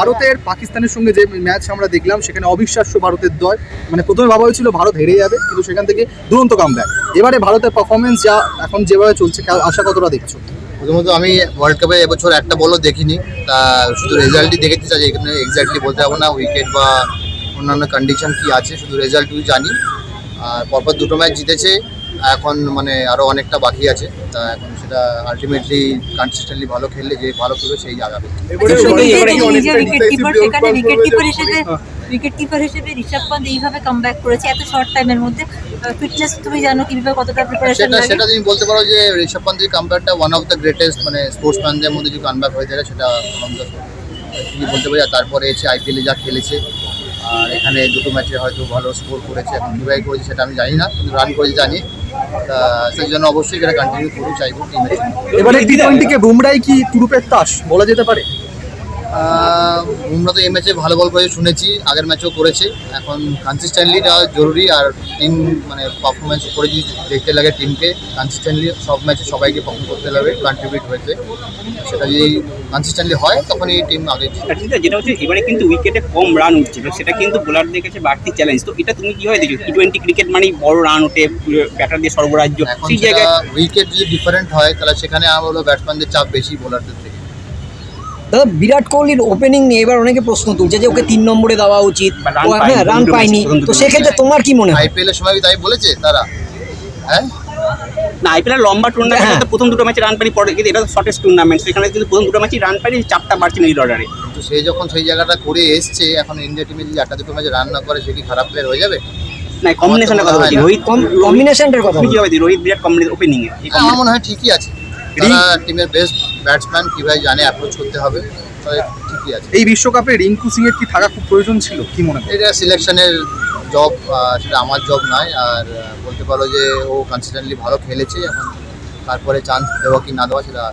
ভারতের পাকিস্তানের সঙ্গে যে ম্যাচ আমরা দেখলাম, সেখানে অবিশ্বাস্য ভারতের দল। মানে প্রথমে ভাবা হয়েছিল ভারত হেরে যাবে, কিন্তু সেখান থেকে দুরন্ত কামব্যাক এবারে ভারতের পারফরমেন্স যা এখন যেভাবে চলছে আশা কতটা দেখছ? প্রথমত আমি ওয়ার্ল্ড কাপে এবছর একটা বলও দেখিনি। তা শুধু রেজাল্টই দেখেছি যে এখানে এক্স্যাক্টলি বলতে পারব না উইকেট বা অন্যান্য কন্ডিশন কি আছে, শুধু রেজাল্টই জানি। আর পরপর দুটো ম্যাচ জিতেছে। এখন মানে আরও অনেকটা বাকি আছে। তা এখন সেটা আলটিমেটলি কনসিস্টেন্টলি ভালো খেললে যে ভালো খেলবে সেই আগাবে। উইকেট কিপার উইকেট কিপার হিসেবে উইকেট কিপার হিসেবে ঋষভ পান্ত এইভাবে কামব্যাক করেছে এত শর্ট টাইমের মধ্যে। ফিটনেস তুমি জানো কীভাবে কতটা প্রিপারেশন সেটা লাগে? সেটা তুমি বলতে পারো যে ঋষভ পান্তের কাম্পেয়ারটা ওয়ান অফ দ্য গ্রেটেস্ট মানে স্পোর্টসম্যানদের মধ্যে যে কামব্যাক হয়ে থাকে সেটা ঠিকই বলতে পারি আর তারপরে এসে আইপিএলে যা খেলেছে আর এখানে দুটো ম্যাচে হয়তো ভালো স্কোর করেছে এখন কীভাবে করেছে সেটা আমি জানি না কিন্তু রান করেছে জানি। সেই জন্য অবশ্যই এটা কন্টিনিউ করতে চাইব টিমের জন্য। এবারে টি টোয়েন্টিকে বুমরাই কি তুরুপের তাস বলা যেতে পারে? বুমরা তো এই ম্যাচে ভালো বল করেছে শুনেছি আগের ম্যাচও করেছে। এখন কনসিস্টেন্টলিটা জরুরি আর টিম মানে পারফরমেন্স করে যদি দেখতে লাগে টিমকে কনসিস্টেন্টলি সব ম্যাচে সবাইকে পারফর্ম করতে লাগবে কন্ট্রিবিউট হয়েছে। সেটা যদি কনসিস্টেন্টলি হয় তখন এই টিম আগে। যেটা হচ্ছে এবারে কিন্তু উইকেটে কম রান উঠছিল সেটা কিন্তু বোলারদের কাছে বাড়তি চ্যালেঞ্জ তো এটা তুমি কীভাবে দেখছ? টি টোয়েন্টি ক্রিকেট মানেই বড় রান ওঠে ব্যাটার দিয়ে সর্বরাজ্য এখন সেই জায়গায় উইকেট যদি ডিফারেন্ট হয় তাহলে সেখানে আমার হলো ব্যাটসম্যানদের চাপ বেশি বোলারদের থেকে। দাদা বিরাট কোহলির ওপেনিং নিয়ে এবার অনেকে প্রশ্ন তুলছে যে ওকে তিন নম্বরে দেওয়া উচিত। হ্যাঁ রান দুটো পায়নি। তো সেক্ষেত্রে তোমার কি মনে হয়? আইপিএল এর সময় তাই বলেছে তারা। হ্যাঁ? না আইপিএল লম্বা টুর্নামেন্ট হ্যাঁ। প্রথম দুটো ম্যাচে রান পানি পরে কিন্তু এটা শর্টেস্ট টুর্নামেন্ট সেখানে কিন্তু প্রথম দুটো ম্যাচে রান পানি চাপটা বাড়ছে মিডল অর্ডারে তো সে যখন সেই জায়গাটা করে এসছে এখন ইন্ডিয়া টিমে যদি একটা দুটো ম্যাচে রান না করে সে কি খারাপ প্লেয়ার হয়ে যাবে? না কম্বিনেশনের কথা বলছি হয়। রোহিত কম্বিনেশনটার কথা বলছি। কীভাবে রোহিত বিরাট কম্বিনেশন ওপেনিং এ আমার মনে হয় ঠিকই আছে। টিমের বেস্ট ব্যাটসম্যান কীভাবে জানে অ্যাপ্রোচ করতে হবে তাহলে ঠিকই আছে। এই বিশ্বকাপে রিঙ্কু সিং এর কি থাকা খুব প্রয়োজন ছিল? কি মনে হয়? এটা সিলেকশনের জব সেটা আমার জব নয় আর বলতে পারো যে ও কনসিস্টেন্টলি ভালো খেলেছে এখন তারপরে চান্স দেওয়া কি না দেওয়া সেটা